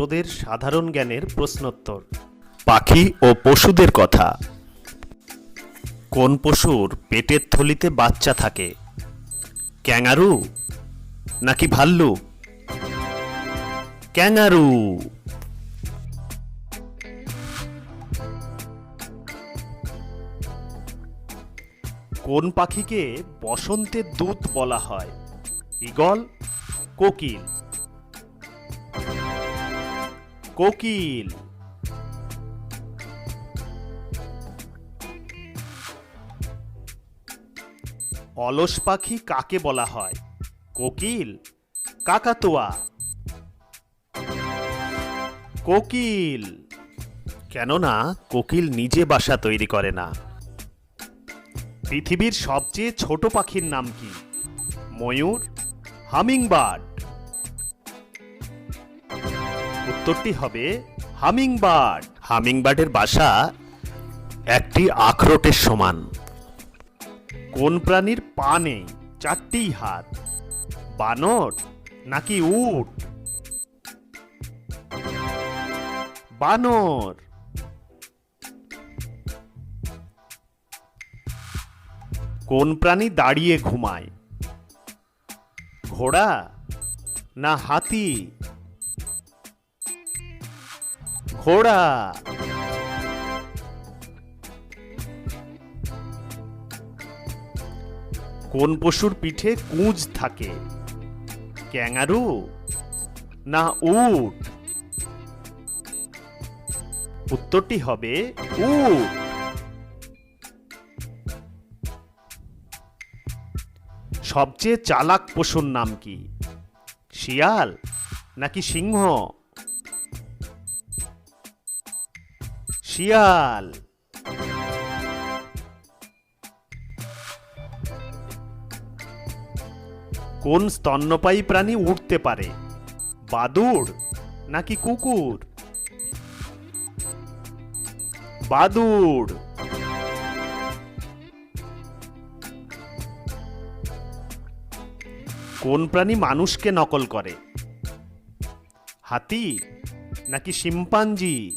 ছোটদের সাধারণ জ্ঞানের প্রশ্নোত্তর। পাখি ও পশুদের কথা। কোন পশুর পেটের থলিতে বাচ্চা থাকে? ক্যাঙারু নাকি ভাল্লুক ক্যাঙারু। কোন পাখিকে বসন্তের দূত বলা হয়? ঈগল, কোকিল। কোকিল। অলস পাখি কাকে বলা হয়? কোকিল, কাকাতোয়া? কোকিল। কেননা, কোকিল নিজে বাসা তৈরি করে না। পৃথিবীর সবচেয়ে ছোট পাখির নাম কি? ময়ূর, হামিংবার্ড। উত্তরটি হবে হামিংবার্ড। হামিংবার্ডের বাসা একটি আখরোটের সমান। কোন প্রাণীর পা নেই? চারটি হাত। বানর নাকি উট? বানর। কোন প্রাণী দাঁড়িয়ে ঘুমায়? ঘোড়া না হাতি? ঘোড়া। কোন পশুর পিঠে কুঁজ থাকে? ক্যাঙারু না উট? উত্তরটি হবে উট। সবচেয়ে চালাক পশুর নাম কি? শিয়াল নাকি সিংহ? শিয়াল। কোন স্তন্যপায়ী প্রাণী উঠতে পারে? বাদুড় নাকি কুকুর? বাদুড়। কোন প্রাণী মানুষকে নকল করে? হাতি নাকি শিম্পাঞ্জি?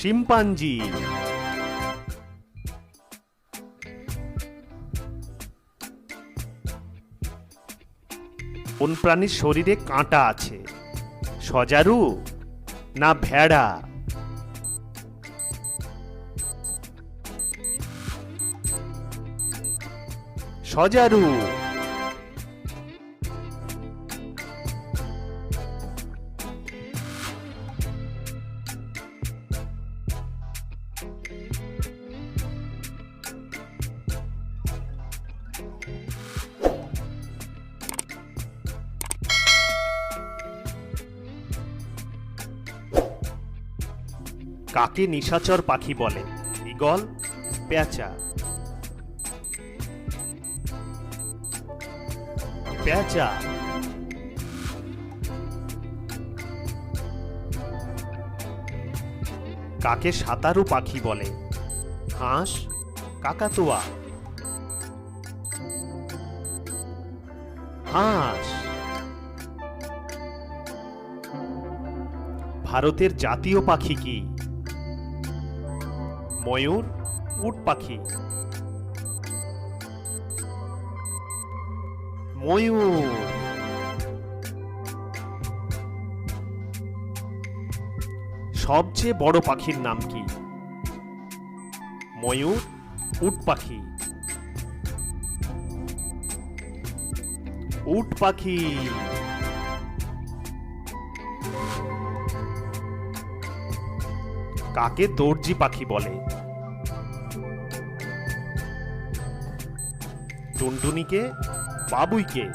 শিম্পাঞ্জি। কোন প্রাণীর শরীরে কাঁটা আছে? সজারু না ভেড়া? সজারু। কাকে নিশাচর পাখি বলে? ঈগল পেঁচা পেঁচা কাকে সাঁতারু পাখি বলে? হাঁস, কাকাতুয়া। হাঁস। ভারতের জাতীয় পাখি কি? ময়ূর উট পাখি। ময়ূর। সবচেয়ে বড় পাখির নাম কি? ময়ূর উট পাখি। উট পাখি। কাকে দর্জি পাখি বলে? টুনটুনিকে? বাবুইকে?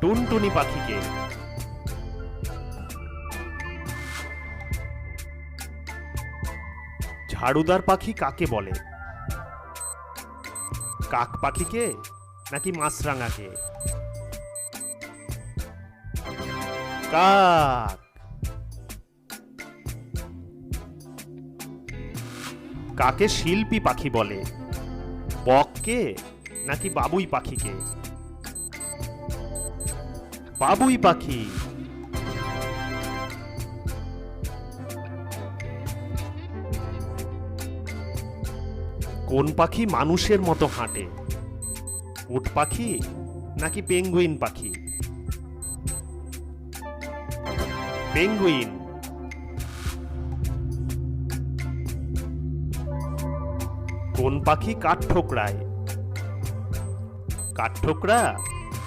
টুনটুনি পাখিকে? ঝাড়ুদার পাখি কাকে বলে? কাক পাখিকে নাকি মাছরাঙাকে? কাক! কাকে শিল্পী পাখি বলে? বককে নাকি বাবুই পাখিকে? বাবুই পাখি। কোন পাখি মানুষের মতো হাঁটে? উট পাখি নাকি পেঙ্গুইন পাখি? পেঙ্গুইন। কোন পাখি কাঠ ঠোকরায় কাঠ ঠোকরা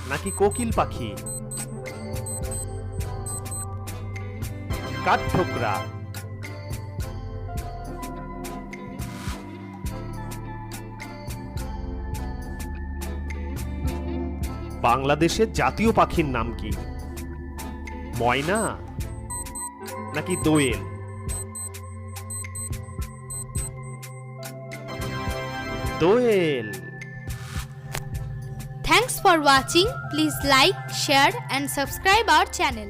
নাকি কোকিল পাখি? কাঠ ঠোকরা বাংলাদেশের জাতীয় পাখির নাম কি? ময়না নাকি দোয়েল? দোয়েল Thanks for watching. Please like, share and subscribe our channel.